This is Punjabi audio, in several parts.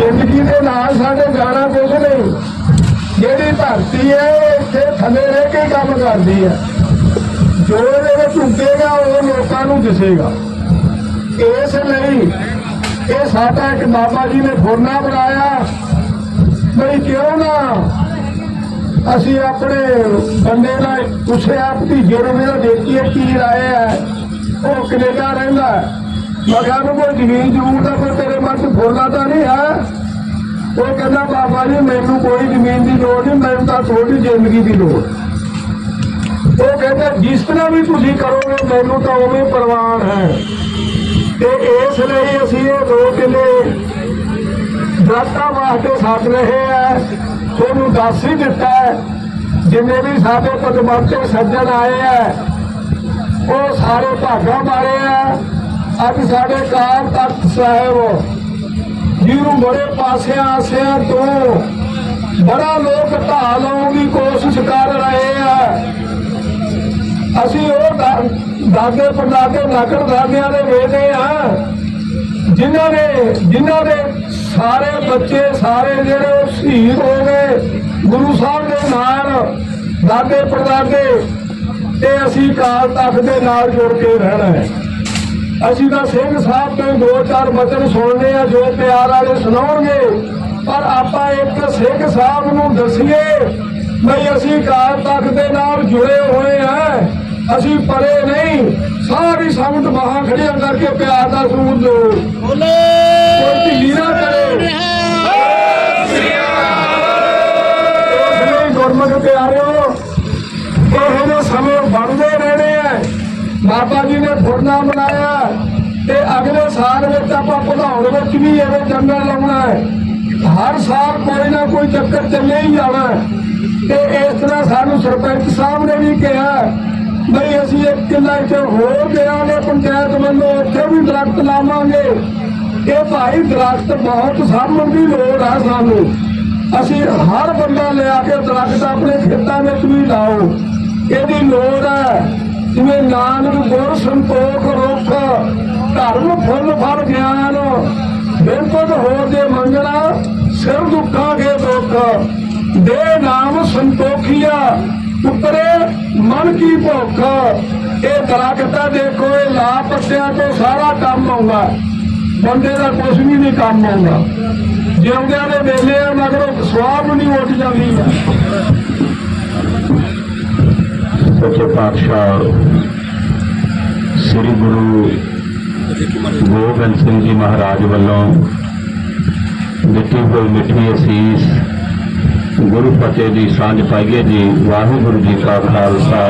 ਜ਼ਿੰਦਗੀ ਦੇ ਨਾਲ ਸਾਡੇ ਜਾਣਾ ਕੁਝ ਨਹੀਂ। ਜਿਹੜੀ ਧਰਤੀ ਹੈ ਇਹ ਇੱਥੇ ਥੱਲੇ ਰਹਿ ਕੇ ਕੰਮ ਕਰਦੀ ਹੈ। ਜੋ ਇਹਦੇ ਵਿੱਚ ਉੱਗੇਗਾ, ਉਹ ਲੋਕਾਂ ਨੂੰ ਦਿਸੇਗਾ। ਇਸ ਲਈ ਇਹ ਸਾਡਾ ਇੱਕ ਬਾਬਾ ਜੀ ਨੇ ਫੋਨਾ ਬਣਾਇਆ। ਬਈ ਕਿਉਂ ਨਾ ਅਸੀਂ ਆਪਣੇ ਬੰਦੇ ਦਾ ਪੁੱਛਿਆ ਭਤੀਜੇ ਨੂੰ ਮੇਰਾ ਦੇਖੀਏ ਕੀ ਰਾਏ ਹੈ। ਉਹ ਕੈਨੇਡਾ ਰਹਿੰਦਾ ਮਗਰ ਨੂੰ ਕੋਈ ਜ਼ਮੀਨ ਜ਼ਮੂਨ ਦਾ ਕੋਈ ਤੇਰੇ ਮਨ ਚ ਫੋਨਾ ਤਾਂ ਨਹੀਂ ਹੈ। ਉਹ ਕਹਿੰਦਾ, ਬਾਬਾ ਜੀ, ਮੈਨੂੰ ਕੋਈ ਜ਼ਮੀਨ ਦੀ ਲੋੜ ਨਹੀਂ, ਮੈਨੂੰ ਤਾਂ ਤੁਹਾਡੀ ਜ਼ਿੰਦਗੀ ਦੀ ਲੋੜ ਉਹ ਕਹਿੰਦਾ, ਜਿਸ ਤਰ੍ਹਾਂ ਵੀ ਤੁਸੀਂ ਕਰੋਗੇ, ਮੈਨੂੰ ਤਾਂ ਉਵੇਂ ਪ੍ਰਵਾਨ ਹੈ। ਤੇ ਇਸ ਲਈ ਅਸੀਂ ਇਹ ਦੋ ਕਿਲੇ ਦਰਖਤਾਂ ਵਾਸਤੇ ਸੱਦ ਰਹੇ ਆ। ਤੁਹਾਨੂੰ ਦੱਸ ਹੀ ਦਿੱਤਾ ਜਿੰਨੇ ਵੀ ਸਾਡੇ ਪਦਮੰਤੇ ਸੱਜਣ ਆਏ ਆ, ਉਹ ਸਾਰੇ ਭਾਗਾਂ ਵਾਲੇ ਆ। ਅੱਜ ਸਾਡੇ ਕਾਲ ਤਖਤ ਸਾਹਿਬ ਜਿਹਨੂੰ ਬੜੇ ਪਾਸਿਆਂ ਆਸਿਆਂ ਤੋਂ ਬੜਾ ਲੋਕ ਢਾਹ ਲਾਉਣ ਦੀ ਕੋਸ਼ਿਸ਼ ਕਰ ਰਹੇ ਆ। ਅਸੀਂ ਉਹ ਦਾ- ਦਾਦੇ ਪੜਦਾਦੇ ਨਕੜ ਦੇ ਵੇਦੇ ਆ, ਜਿਨ੍ਹਾਂ ਨੇ ਜਿਨ੍ਹਾਂ ਦੇ ਸਾਰੇ ਬੱਚੇ, ਸਾਰੇ ਜਿਹੜੇ ਉਹ ਸ਼ਹੀਦ ਹੋ ਗਏ, ਗੁਰੂ ਸਾਹਿਬ ਦੇ ਨਾਲ ਦਾਦੇ ਪੜਦਾਦੇ ਤੇ ਅਸੀਂ ਕਾਲ ਤਖਤ ਦੇ ਨਾਲ ਜੁੜ ਕੇ ਰਹਿਣਾ ਹੈ। ਅਸੀਂ ਤਾਂ ਸਿੰਘ ਸਾਹਿਬ ਤੋਂ ਦੋ ਚਾਰ ਬਚਨ ਸੁਣਨੇ ਆ ਜੋ ਪਿਆਰ ਵਾਲੇ ਸੁਣਾਉਣਗੇ। ਪਰ ਆਪਾਂ ਇੱਕ ਸਿੰਘ ਸਾਹਿਬ ਨੂੰ ਦਸੀਏ ਬਈ ਅਸੀਂ ਕਾਲ ਤਖਤ ਦੇ ਨਾਲ ਜੁੜੇ ਹੋਏ ਆ। ਅਸੀਂ ਪਰੇ ਨਹੀਂ ਸਾਰੀ ਸੰਗਤ ਬਾਹਾਂ ਖੜੀਆਂ ਕਰਕੇ ਪਿਆਰ ਦਾ ਸੂਰ ਦਿਓ ਕੋਈ ਢਿੱਲੀ ਨਾ ਕਰੇ। ਗੁਰਮੁਖ ਪਿਆਰਿਓ। ਬਾਬਾ ਜੀ ਨੇ ਫੁਰਨਾ ਬਣਾਇਆ ਤੇ ਅਗਲੇ ਸਾਲ ਵਿੱਚ ਆਪਾਂ ਭਲਾਉਣ ਵਿੱਚ ਵੀ ਇਹੋ ਜੰਗਲ ਲਾਉਣਾ ਹੈ। ਹਰ ਸਾਲ ਕੋਈ ਨਾ ਕੋਈ ਚੱਕਰ ਚੱਲੇ ਹੀ ਜਾਣਾ ਤੇ ਇਸ ਤਰ੍ਹਾਂ ਸਾਨੂੰ ਸਰਪੰਚ ਸਾਹਿਬ ਨੇ ਵੀ ਕਿਹਾ, ਬਈ ਅਸੀਂ ਇੱਕ ਕਿੱਲਾ ਇੱਥੇ ਹੋਰ ਦੇਵਾਂਗੇ ਪੰਚਾਇਤ ਵੱਲੋਂ ਉੱਥੇ ਵੀ ਦਰਖਤ ਲਾਵਾਂਗੇ। ਇਹ ਭਾਈ ਦਰਖਤ ਬਹੁਤ ਸਾਂਭਣ ਦੀ ਲੋੜ ਆ ਸਾਨੂੰ। ਅਸੀਂ ਹਰ ਬੰਦਾ ਲਿਆ ਕੇ ਦਰਖਤ ਆਪਣੇ ਖੇਤਾਂ ਵਿੱਚ ਵੀ ਲਾਓ। ਇਹਦੀ ਲੋੜ ਹੈ ਜਿਵੇਂ ਨਾਨਕ ਗੁਰ ਸੰਤੋਖ ਰੁੱਖ, ਧਰਮ ਫੁੱਲ ਫਲ ਗਿਆਨ। ਬਿਲਕੁਲ ਹੋਰ ਦੇ ਮੰਗਣਾ ਸਿਰ ਦੁੱਖਾਂ ਦੁੱਖ। ਦੇ ਨਾਮ ਸੰਤੋਖੀਆ, ਉਤਰੇ ਮਨ ਕੀ ਭੁੱਖ। ਇਹ ਦਰਖਤਾਂ ਦੇਖੋ, ਇਹ ਲਾ ਪੱਤਿਆਂ ਤੋਂ ਸਾਰਾ ਕੰਮ ਆਉਂਦਾ। ਬੰਦੇ ਦਾ ਕੁਝ ਵੀ ਨਹੀਂ ਕੰਮ ਆਉਂਦਾ। ਜਿਉਂਦਿਆਂ ਦੇ ਵੇਲੇ ਆ, ਮਗਰੋਂ ਸਵਾਬ ਨਹੀਂ ਉੱਠ ਜਾਂਦੀ। ਸੱਚੇ ਪਾਤਸ਼ਾਹ ਸ੍ਰੀ ਗੁਰੂ ਗੋਬਿੰਦ ਸਿੰਘ ਜੀ ਮਹਾਰਾਜ ਵੱਲੋਂ ਦਿੱਤੀ ਹੋਈ ਮਿੱਠੀ ਅਸੀਸ ਗੁਰੂ ਫਤਿਹ ਦੀ ਸਾਂਝ ਪਾਈਏ ਜੀ, ਵਾਹਿਗੁਰੂ ਜੀ ਕਾ ਖਾਲਸਾ,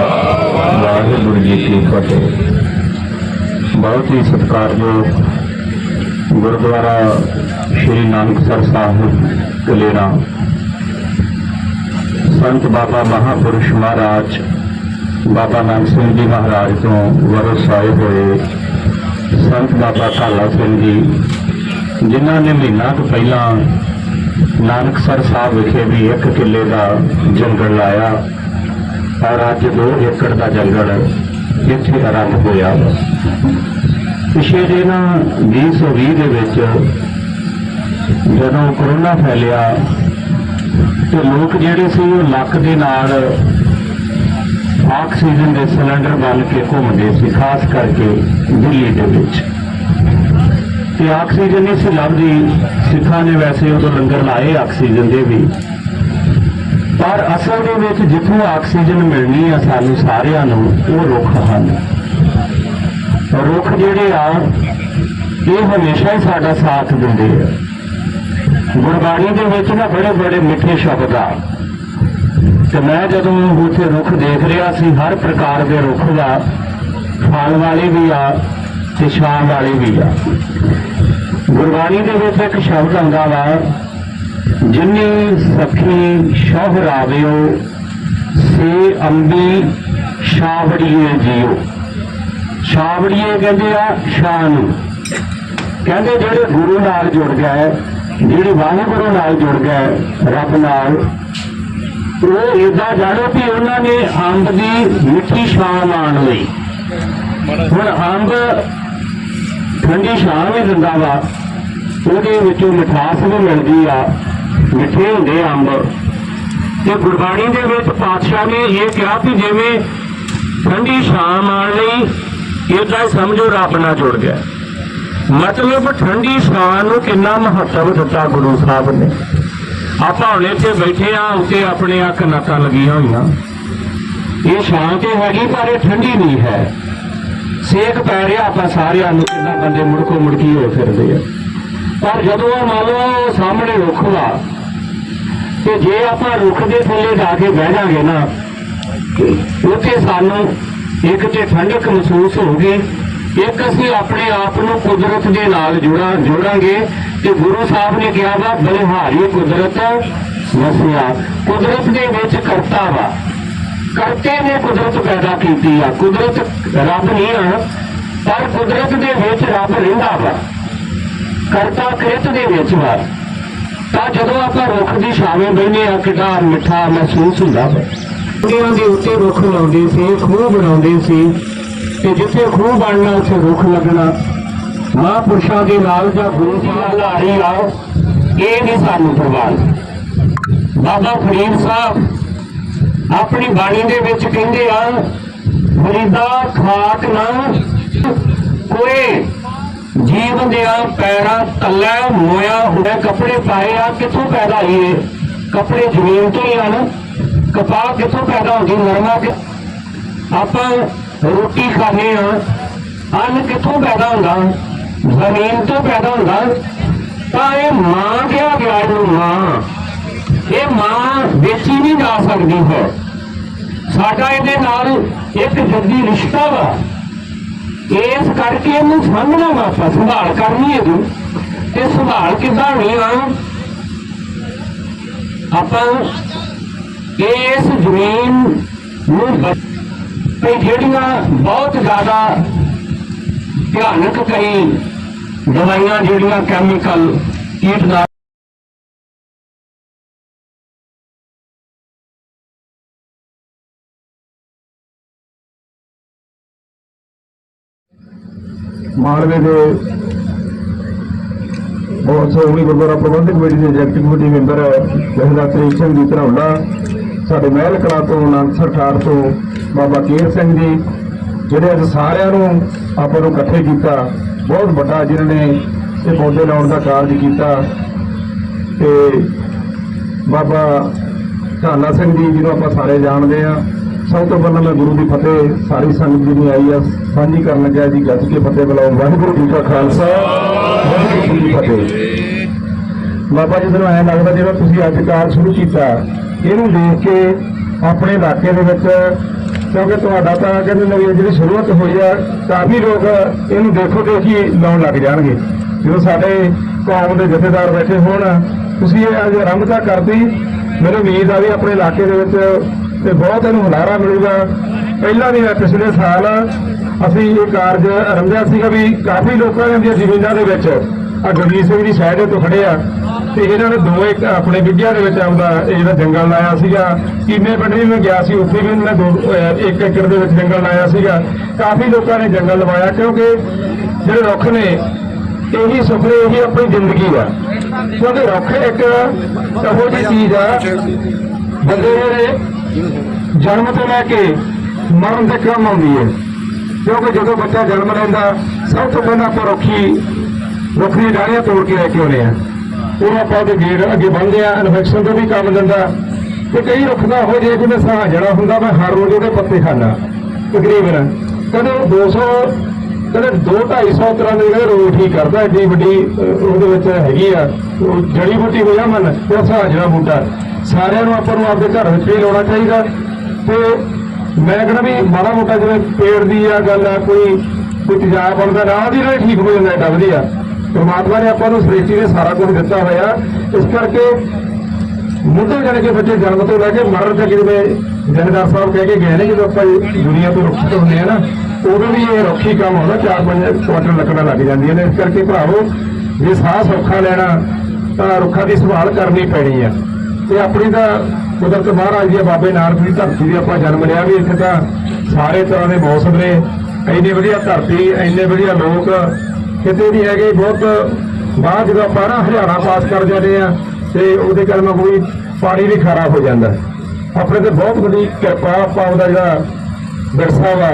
ਵਾਹਿਗੁਰੂ ਜੀ ਕੀ ਫਤਿਹ। ਬਹੁਤ ਹੀ ਸਤਿਕਾਰਯੋਗ ਗੁਰਦੁਆਰਾ ਸ਼੍ਰੀ ਨਾਨਕਸਰ ਸਾਹਿਬ ਕਲੇਰਾ। ਸੰਤ ਬਾਬਾ ਮਹਾਪੁਰਸ਼ ਮਹਾਰਾਜ ਬਾਬਾ ਨਾਨਕ ਸਿੰਘ ਜੀ ਮਹਾਰਾਜ ਤੋਂ ਵਰਸਾਏ ਹੋਏ ਸੰਤ ਬਾਬਾ ਕਾਲਾ ਸਿੰਘ ਜੀ, ਜਿਨ੍ਹਾਂ ਨੇ ਮਹੀਨਾ ਤੋਂ ਪਹਿਲਾਂ ਨਾਨਕਸਰ ਸਾਹਿਬ ਵਿਖੇ ਵੀ ਇੱਕ ਕਿੱਲੇ ਦਾ ਜੰਗਲ ਲਾਇਆ ਔਰ ਅੱਜ 2 ਏਕੜ ਦਾ ਜੰਗਲ ਇੱਥੇ ਆਰੰਭ ਹੋਇਆ। ਪਿਛੇ ਜੇ ਨਾ 2020 ਦੇ ਵਿੱਚ ਜਦੋਂ ਕਰੋਨਾ ਫੈਲਿਆ ਤੇ ਲੋਕ ਜਿਹੜੇ ਸੀ ਉਹ ਲੱਕ ਦੇ ਨਾਲ ਆਕਸੀਜਨ ਦੇ ਸਿਲੰਡਰ ਬਣ ਕੇ ਘੁੰਮਦੇ ਸੀ, ਖਾਸ ਕਰਕੇ ਦਿੱਲੀ ਦੇ ਵਿੱਚ। ਤੇ ਆਕਸੀਜਨ ਨਹੀਂ ਸੀ ਲੱਭਦੀ। ਸਿੱਖਾਂ ਨੇ ਵੈਸੇ ਉਦੋਂ ਲੰਗਰ ਲਾਏ ਆਕਸੀਜਨ ਦੇ ਵੀ। ਪਰ ਅਸਲ ਦੇ ਵਿੱਚ ਜਿੱਥੋਂ ਆਕਸੀਜਨ ਮਿਲਣੀ ਆ ਸਾਨੂੰ ਸਾਰਿਆਂ ਨੂੰ, ਉਹ ਰੁੱਖ ਹਨ। ਰੁੱਖ ਜਿਹੜੇ ਆ, ਇਹ ਹਮੇਸ਼ਾ ਹੀ ਸਾਡਾ ਸਾਥ ਦਿੰਦੇ ਆ। ਗੁਰਬਾਣੀ ਦੇ ਵਿੱਚ ਨਾ ਬੜੇ ਬੜੇ ਮਿੱਠੇ ਸ਼ਬਦ ਆ। ਤੇ ਮੈਂ ਜਦੋਂ ਉੱਥੇ ਰੁੱਖ ਦੇਖ ਰਿਹਾ ਸੀ, ਹਰ ਪ੍ਰਕਾਰ ਦੇ ਰੁੱਖ ਦਾ ਫਲ ਵਾਲੇ ਵੀ ਆ ਤੇ ਛਾਂ ਵਾਲੇ ਵੀ ਆ। ਗੁਰਬਾਣੀ ਦੇ ਵਿੱਚ ਇੱਕ ਸ਼ਬਦ ਆਉਂਦਾ ਵਾ, ਜਿੰਨੀ ਸਖੀ ਸ਼ੋਹਰਾਵਿਓ ਸੇ ਅੰਬੀ ਸ਼ਾਵੜੀਏ ਜੀਓ। ਸ਼ਾਵੜੀਏ ਕਹਿੰਦੇ ਆ ਸ਼ਾਹ ਨੂੰ ਕਹਿੰਦੇ ਜਿਹੜੇ ਗੁਰੂ ਨਾਲ ਜੁੜ ਗਏ ਜਿਹੜੇ ਵਾਹਿਗੁਰੂ ਨਾਲ ਜੁੜ ਗਏ ਰੱਬ ਨਾਲ ਉਹ ਇਦਾਂ ਜਾਣੋ ਕਿ ਉਹਨਾਂ ਨੇ ਅੰਬ ਦੀ ਮਿੱਠੀ ਛਾਂ ਮਾਣ ਲਈ। ਹੁਣ ਅੰਬ ਠੰਡੀ ਛਾਂ ਵੀ ਦਿੰਦਾ ਵਾ, ਉਹਦੇ ਵਿੱਚੋਂ ਮਿਠਾਸ ਵੀ ਮਿਲਦੀ ਆ, ਮਿੱਠੇ ਹੁੰਦੇ ਅੰਬ। ਤੇ ਗੁਰਬਾਣੀ ਦੇ ਵਿੱਚ ਪਾਤਸ਼ਾਹ ਨੇ ਇਹ ਕਿਹਾ ਕਿ ਜਿਵੇਂ ਠੰਡੀ ਛਾਂ ਆਣ ਲਈ ਇਦਾਂ ਸਮਝੋ ਰੱਬ ਨਾਲ ਜੁੜ ਗਿਆ। ਮਤਲਬ ਠੰਡੀ ਸ਼ਾਮ ਨੂੰ ਕਿੰਨਾ ਮਹੱਤਵ ਦਿੱਤਾ ਗੁਰੂ ਸਾਹਿਬ ਨੇ। ਆਪਾਂ ਹੁਣ ਇੱਥੇ ਬੈਠੇ ਆ ਉੱਤੇ ਆਪਣੇ ਅੱਖ ਨੱਕਾਂ ਲੱਗੀਆਂ ਹੋਈਆਂ। ਇਹ ਛਾਂ ਤੇ ਹੈਗੀ, ਪਰ ਇਹ ਠੰਡੀ ਨਹੀਂ ਹੈ। ਸੇਕ ਪੈ ਰਿਹਾ, ਆਪਾਂ ਸਾਰਿਆਂ ਨੂੰ ਕਿੰਨਾ ਬੰਦੇ ਮੁੜਕੋ ਮੁੜਕੀ ਹੋ ਫਿਰਦੇ ਆ। ਪਰ ਜਦੋਂ ਉਹ ਮੰਨ ਲਓ ਸਾਹਮਣੇ ਰੁੱਖ ਵਾ, ਤੇ ਜੇ ਆਪਾਂ ਰੁੱਖ ਦੇ ਥੱਲੇ ਜਾ ਕੇ ਬਹਿ ਜਾਾਂਗੇ ਨਾ, ਉੱਥੇ ਸਾਨੂੰ ਇੱਕ ਤੇ ਠੰਡਕ ਮਹਿਸੂਸ ਹੋਊਗੀ ਇੱਕ ਅਸੀਂ ਆਪਣੇ ਆਪ ਨੂੰ ਕੁਦਰਤ ਦੇ ਨਾਲ ਜੁੜਾ, ਜੋੜਾਂਗੇ ਤੇ ਗੁਰੂ ਸਾਹਿਬ ਨੇ ਕਿਹਾ ਵਾ, ਬਲਿਹਾਰੀ ਕੁਦਰਤ, ਵਸਿਆ। ਕੁਦਰਤ ਦੇ ਵਿੱਚ ਕਰਤਾ ਵਾ। ਕਰਤੇ ਨੇ ਕੁਦਰਤ ਪੈਦਾ ਕੀਤੀ ਆ। ਕੁਦਰਤ ਰੱਬ ਨਹੀਂ ਆ, ਪਰ ਕੁਦਰਤ ਦੇ ਵਿੱਚ ਰੱਬ ਰਹਿੰਦਾ ਵਾ। ਕਰਤਾ ਕ੍ਰਿਤ ਦੇ ਵਿੱਚ ਵਾ। ਤਾਂ ਜਦੋਂ ਆਪਾਂ ਰੁੱਖ ਦੀ ਛਾਵੇਂ ਬੈਠੇ ਆ ਕਿੰਨਾ ਮਿੱਠਾ ਮਹਿਸੂਸ ਹੁੰਦਾ ਵਾ। ਉਹਨਾਂ ਦੇ ਉੱਤੇ ਰੁੱਖ ਲਾਉਂਦੇ ਸੀ, ਖੂਹ ਬਣਾਉਂਦੇ ਸੀ। ਤੇ ਜਿੱਥੇ ਖੂਹ ਬਣਨਾ, ਉੱਥੇ ਰੁੱਖ ਲੱਗਣਾ। ਮਹਾਂਪੁਰਸ਼ਾਂ ਦੇ ਨਾਲ ਜਾਂ ਗੁਰੂ ਸਾਹਿਬ ਲਾਰੀ ਆ ਇਹ ਨਹੀਂ ਸਾਨੂੰ ਪ੍ਰਵਾਨ। ਬਾਬਾ ਫਰੀਦ ਸਾਹਿਬ ਆਪਣੀ ਬਾਣੀ ਦੇ ਵਿੱਚ ਕਹਿੰਦੇ ਆ ਫਰੀਦਾ ਖਾਕ ਨਾ ਕੋਈ ਜੀਵ ਦੇ ਆ ਪੈਰਾਂ ਤੱਲੇ ਮੋਇਆ ਹੋਇਆ, ਕੱਪੜੇ ਪਾਏ ਆ, ਕਿੱਥੋਂ ਪੈਦਾ ਹੋਏ ਕੱਪੜੇ ਜ਼ਮੀਨ ਤੋਂ ਹੀ ਆ ਨਾ ਕਪਾਹ ਕਿੱਥੋਂ ਪੈਦਾ ਹੁੰਦੀ? ਨਰਮਾ ਆਪਾਂ ਰੋਟੀ ਖਾਂਦੇ ਆ, ਅੰਨ ਕਿੱਥੋਂ ਪੈਦਾ ਹੁੰਦਾ? ਜ਼ਮੀਨ ਤੋਂ ਪੈਦਾ ਹੁੰਦਾ। ਤਾਂ ਇਹ ਮਾਂ ਕਿਹਾ ਗਿਆ ਇਹਨੂੰ, ਮਾਂ। ਇਹ ਮਾਂ ਵੇਚੀ ਨਹੀਂ ਜਾ ਸਕਦੀ ਹੈ ਸਾਡਾ ਇਹਦੇ ਨਾਲ ਇੱਕ ਜੱਦੀ ਰਿਸ਼ਤਾ ਵਾ। ਇਸ ਕਰਕੇ ਇਹਨੂੰ ਸਮਝਣਾ ਵਾ ਆਪਾਂ, ਸੰਭਾਲ ਕਰਨੀ ਇਹਦੀ। ਤੇ ਸੰਭਾਲ ਕਿੱਦਾਂ ਨਹੀਂ ਆ? ਆਪਾਂ ਇਸ ਜ਼ਮੀਨ ਨੂੰ ਤੇ ਜਿਹੜੀਆਂ ਬਹੁਤ ਜ਼ਿਆਦਾ ਭਿਆਨਕ ਕਈ ਦਵਾਈਆਂ, ਜਿਹੜੀਆਂ ਕੈਮੀਕਲ ਕੀਟਨਾਸ਼ਕ ਮਾਲਵੇ ਦੇ ਬਹੁਤ ਸੋਹਣੀ ਗੁਰਦੁਆਰਾ ਪ੍ਰਬੰਧਕ ਕਮੇਟੀ ਦੇ ਐਗਜ਼ੈਕਟਿਵ ਕਮੇਟੀ ਮੈਂਬਰ ਜਹਦਾਰ ਸ੍ਰੀ ਸਿੰਘ ਜੀ ਧਰੌਲਾ ਸਾਡੇ ਮਹਿਲ ਕਲਾ ਤੋਂ ਅਨੰਦਸਰ ਸਰਕਾਰ ਤੋਂ ਬਾਬਾ ਕੇਰ ਸਿੰਘ ਜੀ, ਜਿਹੜੇ ਅੱਜ ਸਾਰਿਆਂ ਨੂੰ ਆਪਾਂ ਨੂੰ ਇਕੱਠੇ ਕੀਤਾ, ਬਹੁਤ ਵੱਡਾ ਜਿਨ੍ਹਾਂ ਨੇ ਇਹ ਪੌਦੇ ਲਾਉਣ ਦਾ ਕਾਰਜ ਕੀਤਾ। ਤੇ ਬਾਬਾ ਧਾਨਾ ਸਿੰਘ ਜੀ, ਜਿਹਨੂੰ ਆਪਾਂ ਸਾਰੇ ਜਾਣਦੇ ਆ ਸਭ ਤੋਂ ਪਹਿਲਾਂ ਮੈਂ ਗੁਰੂ ਦੀ ਫਤਿਹ, ਸਾਰੀ ਸੰਗਤ ਜੀ ਨੂੰ ਆਈ ਆ, ਸਾਂਝੀ ਕਰਨ ਲੱਗਾ ਜੀ, ਗੱਜ ਕੇ ਫਤਿਹ ਬੁਲਾਓ। ਵਾਹਿਗੁਰੂ ਜੀ ਕਾ ਖਾਲਸਾ, ਵਾਹਿਗੁਰੂ ਜੀ ਕੀ ਫਤਿਹ। ਬਾਬਾ ਜੀ, ਤੁਹਾਨੂੰ ਐਂ ਲੱਗਦਾ ਜਿਹੜਾ ਤੁਸੀਂ ਅੱਜ ਕਾਰ ਸ਼ੁਰੂ ਕੀਤਾ। ਇਹਨੂੰ ਦੇਖ ਕੇ ਆਪਣੇ ਇਲਾਕੇ ਦੇ ਵਿੱਚ, ਕਿਉਂਕਿ ਤੁਹਾਡਾ ਤਾਂ ਕਹਿੰਦੇ ਨੇ ਵੀ ਜਿਹੜੀ ਸ਼ੁਰੂਆਤ ਹੋਈ ਆ, ਕਾਫੀ ਲੋਕ ਇਹਨੂੰ ਦੇਖੋ ਦੇਖ ਹੀ ਲਾਉਣ ਲੱਗ ਜਾਣਗੇ। ਜਦੋਂ ਸਾਡੇ ਕੌਮ ਦੇ ਜਥੇਦਾਰ ਬੈਠੇ ਹੋਣ, ਤੁਸੀਂ ਇਹ ਅੱਜ ਆਰੰਭਤਾ ਕਰਤੀ, ਮੈਨੂੰ ਉਮੀਦ ਆ ਵੀ ਆਪਣੇ ਇਲਾਕੇ ਦੇ ਵਿੱਚ ਤੇ ਬਹੁਤ ਇਹਨੂੰ ਹੁਲਾਰਾ ਮਿਲੂਗਾ। ਪਹਿਲਾਂ ਵੀ ਪਿਛਲੇ ਸਾਲ ਅਸੀਂ ਇਹ ਕਾਰਜ ਆਰੰਭਿਆ ਸੀਗਾ ਵੀ ਕਾਫੀ ਲੋਕਾਂ ਦੀਆਂ ਜ਼ਮੀਨਾਂ ਦੇ ਵਿੱਚ ਆ ਗੁਰਜੀਤ ਸਿੰਘ ਦੀ ਸਾਈਡ ਤੋਂ ਖੜੇ ਆ। ਤੇ ਇਹਨਾਂ ਨੇ ਦੋ ਇੱਕ ਆਪਣੇ ਵਿੱਦਿਆ ਦੇ ਵਿੱਚ ਆਪਦਾ ਇਹ ਜਿਹੜਾ ਜੰਗਲ ਲਾਇਆ ਸੀਗਾ ਕੀਮੇ ਪਿੰਡ ਵੀ ਮੈਂ ਗਿਆ ਸੀ, ਉੱਥੇ ਵੀ ਇਹਨਾਂ ਨੇ ਦੋ ਇੱਕ ਏਕੜ ਦੇ ਵਿੱਚ ਜੰਗਲ ਲਾਇਆ ਸੀਗਾ। ਕਾਫੀ ਲੋਕਾਂ ਨੇ ਜੰਗਲ ਲਵਾਇਆ ਕਿਉਂਕਿ ਜਿਹੜੇ ਰੁੱਖ ਨੇ, ਇਹੀ ਸੁਪਨੇ, ਇਹੀ ਆਪਣੀ ਜ਼ਿੰਦਗੀ ਆ। ਕਿਉਂਕਿ ਰੁੱਖ ਇੱਕ ਇਹੋ ਜਿਹੀ ਚੀਜ਼ ਆ, ਬੰਦੇ ਜਿਹੜੇ ਜਨਮ ਤੋਂ ਲੈ ਕੇ ਮਰਨ ਤੱਕ ਕੰਮ ਆਉਂਦੀ ਹੈ। ਕਿਉਂਕਿ ਜਦੋਂ ਬੱਚਾ ਜਨਮ ਲੈਂਦਾ, ਸਭ ਤੋਂ ਪਹਿਲਾਂ ਆਪਾਂ ਰੁੱਖੀ ਰੁੱਖ ਦੀਆਂ ਡਾਲੀਆਂ ਤੋੜ ਕੇ ਲੈ ਕੇ ਆਉਂਦੇ ਆ ਉਹ ਆਪਾਂ ਉਹਦੇ ਗੇੜ ਅੱਗੇ ਬੰਨਦੇ ਆ ਇਨਫੈਕਸ਼ਨ ਤੋਂ ਵੀ ਕੰਮ ਦਿੰਦਾ। ਤੇ ਕਈ ਰੁੱਖ ਦਾ ਹੋ ਜੇ ਜਿਵੇਂ ਸਾਹ ਜੜਾ ਹੁੰਦਾ ਮੈਂ ਹਰ ਰੋਜ਼ ਉਹਦੇ ਪੱਤੇ ਖਾਣਾ ਤਕਰੀਬਨ। ਕਦੇ 200 ਕਦੇ 2 250 ਤਰ੍ਹਾਂ ਦੇ ਜਿਹੜੇ ਰੋਗ ਠੀਕ ਕਰਦਾ, ਏਡੀ ਵੱਡੀ ਉਹਦੇ ਵਿੱਚ ਹੈਗੀ ਆ। ਜੜੀ ਬੂਟੀ ਹੋ ਜਾਮਨ ਉਹ ਸਾਜਣਾ ਬੂਟਾ। ਸਾਰਿਆਂ ਨੂੰ ਆਪਾਂ ਨੂੰ ਆਪਦੇ ਘਰ ਵਿੱਚ ਵੀ ਲਾਉਣਾ ਚਾਹੀਦਾ। ਤੇ ਮੈਂ ਕਹਿੰਦਾ ਵੀ ਮਾੜਾ ਮੋਟਾ ਜਿਵੇਂ ਪੇੜ ਦੀ ਆ ਗੱਲ ਆ, ਕੋਈ ਕੋਈ ਤੇਜ਼ਾਬ ਬਣਦਾ ਨਾ ਉਹਦੀ ਨਾਲ ਠੀਕ ਹੋ ਜਾਂਦਾ, ਏਡਾ ਵਧੀਆ। ਪਰਮਾਤਮਾ ਨੇ ਆਪਾਂ ਨੂੰ ਸ੍ਰਿਸ਼ਟੀ ਨੇ ਸਾਰਾ ਕੁਝ ਦਿੱਤਾ ਹੋਇਆ। ਇਸ ਕਰਕੇ ਮੁੱਢੇ ਜਾਣੇ ਕਿ ਬੱਚੇ ਜਨਮ ਤੋਂ ਲੈ ਕੇ ਮਰਨ ਤੱਕ ਜਿਵੇਂ ਜਹਦਾਰ ਸਾਹਿਬ ਕਹਿ ਕੇ ਗਏ ਨੇ ਜਦੋਂ ਆਪਾਂ ਦੁਨੀਆ ਤੋਂ ਰੁੱਖਤ ਹੁੰਦੇ ਆ ਨਾ ਉਦੋਂ ਵੀ ਇਹ ਰੁੱਖੀ ਕੰਮ ਹੁੰਦਾ ਚਾਰ ਪੰਜ ਕੁਆਟਰ ਲੱਕੜਾਂ ਲੱਗ ਜਾਂਦੀਆਂ ਨੇ। ਇਸ ਕਰਕੇ ਭਰਾਵੋ ਜੇ ਸਾਹ ਸੌਖਾ ਲੈਣਾ ਤਾਂ ਰੁੱਖਾਂ ਦੀ ਸੰਭਾਲ ਕਰਨੀ ਪੈਣੀ ਆ। ਤੇ ਆਪਣੀ ਤਾਂ ਕੁਦਰਤ ਮਹਾਰਾਜ ਦੀ ਆ, ਬਾਬੇ ਨਾਨਕ ਦੀ ਧਰਤੀ ਦੀ ਆਪਾਂ ਜਨਮ ਲਿਆ ਵੀ ਇੱਥੇ ਤਾਂ ਸਾਰੇ ਤਰ੍ਹਾਂ ਦੇ ਮੌਸਮ ਨੇ। ਇੰਨੀ ਵਧੀਆ ਧਰਤੀ ਇੰਨੇ ਵਧੀਆ ਲੋਕ ਕਿਤੇ ਵੀ ਹੈਗੇ ਬਹੁਤ ਬਾਅਦ ਜਦੋਂ ਆਪਾਂ ਨਾ ਹਜ਼ਾਰਾਂ ਪਾਸ ਕਰ ਜਾਂਦੇ ਆ ਤੇ ਉਹਦੇ ਕਾਰਨ ਕੋਈ ਪਾਣੀ ਵੀ ਖਾਰਾ ਹੋ ਜਾਂਦਾ ਆਪਣੇ ਤੇ ਬਹੁਤ ਵੱਡੀ ਕਿਰਪਾ ਆਪਾਂ ਉਹਦਾ ਜਿਹੜਾ ਵਿਰਸਾ ਵਾ,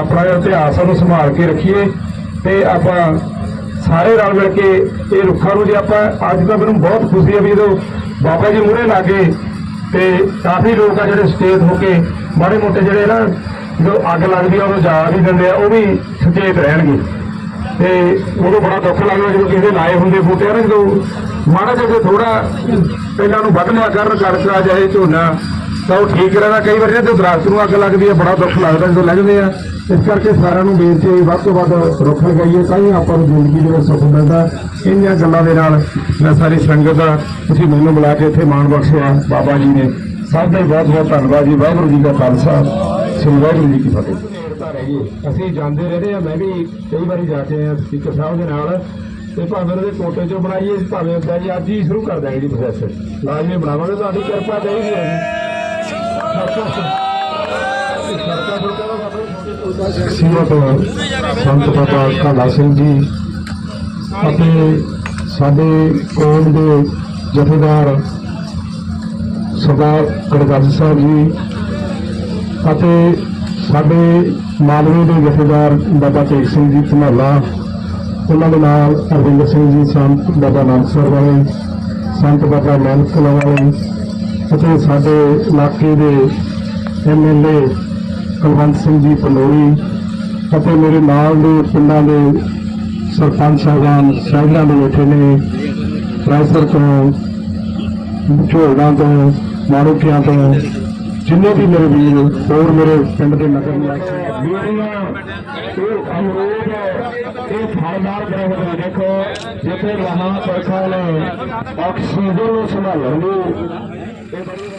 ਆਪਣਾ ਇਤਿਹਾਸ ਆ ਉਹਨੂੰ ਸੰਭਾਲ ਕੇ ਰੱਖੀਏ ਤੇ ਆਪਾਂ ਸਾਰੇ ਰਲ ਮਿਲ ਕੇ ਇਹ ਰੁੱਖਾਂ ਨੂੰ ਜੇ ਆਪਾਂ, ਅੱਜ ਤਾਂ ਮੈਨੂੰ ਬਹੁਤ ਖੁਸ਼ੀ ਹੈ ਵੀ ਜਦੋਂ ਬਾਬਾ ਜੀ ਮੂਹਰੇ ਲਾਗੇ ਤੇ ਕਾਫੀ ਲੋਕ ਆ ਜਿਹੜੇ ਸਟੇਟ ਹੋ ਕੇ ਮਾੜੇ ਮੋਟੇ ਜਿਹੜੇ ਨਾ ਜੋ ਅੱਗ ਲੱਗਦੀ ਆ ਉਹਨੂੰ ਜਾ ਵੀ ਦਿੰਦੇ ਆ, ਉਹ ਵੀ ਸੁਚੇਤ ਰਹਿਣਗੇ। ਤੇ ਉਦੋਂ ਬੜਾ ਦੁੱਖ ਲੱਗਦਾ ਜਦੋਂ ਕਿਸੇ ਲਾਏ ਹੁੰਦੇ ਬੂਟੇ ਨਾ ਜਦੋਂ ਮਾੜਾ ਜਿਹਾ ਥੋੜਾ ਪਹਿਲਾਂ ਨੂੰ ਵੱਢ ਲਿਆ ਕਰਨ ਕਣਕ ਜਾਏ, ਝੋਨਾ, ਤਾਂ ਉਹ ਠੀਕ ਰਹਿੰਦਾ। ਕਈ ਵਾਰੀ ਨਾ ਜਦੋਂ ਦਰਖਤ ਨੂੰ ਅੱਗ ਲੱਗਦੀ ਹੈ, ਬੜਾ ਦੁੱਖ ਲੱਗਦਾ ਜਦੋਂ ਲੱਗਦੇ ਆ। ਇਸ ਕਰਕੇ ਸਾਰਿਆਂ ਨੂੰ ਬੇਨਤੀ ਹੈ ਵੱਧ ਤੋਂ ਵੱਧ ਰੁੱਖ ਲਗਾਈਏ, ਤਾਂ ਹੀ ਆਪਾਂ ਨੂੰ ਜ਼ਿੰਦਗੀ ਦੇ ਵਿੱਚ ਸੁੱਖ ਮਿਲਦਾ। ਇੰਨੀਆਂ ਗੱਲਾਂ ਦੇ ਨਾਲ ਮੈਂ ਸਾਰੀ ਸੰਗਤ ਦਾ, ਤੁਸੀਂ ਮੈਨੂੰ ਬੁਲਾ ਕੇ ਇੱਥੇ ਮਾਣ ਬਖਸ਼ਿਆ ਬਾਬਾ ਜੀ ਨੇ। ਸਭ ਦਾ ਹੀ ਬਹੁਤ ਬਹੁਤ ਧੰਨਵਾਦ ਜੀ, ਵਾਹਿਗੁਰੂ ਜੀ ਦਾ ਖਾਲਸਾ। ਸ੍ਰੀ ਵਾਹਿਗੁਰੂ ਜੀ ਕੀ ਫਤਿਹ ਅਸੀਂ ਜਾਂਦੇ ਰਹੇ ਆ ਮੈਂ ਵੀ ਕਈ ਵਾਰੀ ਜਾ ਕੇ ਆਇਆ ਸਪੀਕਰ ਸਾਹਿਬ ਦੇ ਨਾਲ। ਤੇ ਭਾਵੇਂ ਉਹਦੇ ਕੋਟੇ ਚੋਂ ਬਣਾਈਏ ਭਾਵੇਂ ਹੁੰਦਾ ਜੀ ਅੱਜ ਹੀ ਸ਼ੁਰੂ ਕਰ ਦਾਂਗੇ ਜੀ ਪ੍ਰੋਸੈਸ ਲਾਜ਼ਮੀ ਬਣਾਵਾਂਗੇ ਤੁਹਾਡੀ ਕਿਰਪਾ ਹੈ ਸੀਮਤ ਸੰਤ ਬਾਬਾ ਕਾਲਾ ਸਿੰਘ ਜੀ ਅਤੇ ਸਾਡੇ ਕੌਮ ਦੇ ਜਥੇਦਾਰ ਸਰਦਾਰ ਗੜਗੜ ਸਾਹਿਬ ਜੀ ਅਤੇ ਸਾਡੇ ਮਾਲਵੇ ਦੇ ਜਥੇਦਾਰ ਬਾਬਾ ਤੇਗ ਸਿੰਘ ਜੀ ਧਮਾਲਾ, ਉਹਨਾਂ ਦੇ ਨਾਲ ਅਰਵਿੰਦਰ ਸਿੰਘ ਜੀ, ਸੰਤ ਬਾਬਾ ਨਾਨਕਸਰ ਵਾਲੇ, ਸੰਤ ਬਾਬਾ ਨਾਨਕ ਵਾਲੇ ਅਤੇ ਸਾਡੇ ਇਲਾਕੇ ਦੇ ਐਮਐਲਏ ਕੁਲਵੰਤ ਸਿੰਘ ਜੀ ਪੰਡੋਲੀ ਅਤੇ ਮੇਰੇ ਨਾਲ ਦੇ ਪਿੰਡਾਂ ਦੇ ਸਰਪੰਚ ਸਾਹਿਬਾਨ ਸਾਹਿਬਾਂ ਦੇ ਬੈਠੇ ਨੇ, ਰਾਜਸਰ ਤੋਂ ਝੋਲਣਾ ਤੋਂ ਮਾਰੂਕੀਆਂ ਤੋਂ ਜਿੰਨੇ ਵੀ ਮੇਰੇ ਵੀਰ ਹੋਰ ਮੇਰੇ ਪਿੰਡ ਦੇ ਨਗਰ ਨਿਵਾਸੀ ਮੇਰੀਆਂ ਇਹ ਅਮਰੂਦ ਇਹ ਫਲਦਾਰ ਦਰਖਤ ਨੇ ਦੇਖੋ, ਜਿੱਥੇ ਰਹਾ ਪਰਖਾਲ ਆਕਸੀਜਨ ਨੂੰ ਸੰਭਾਲਣ ਦੀ ਇਹ ਬੜੀ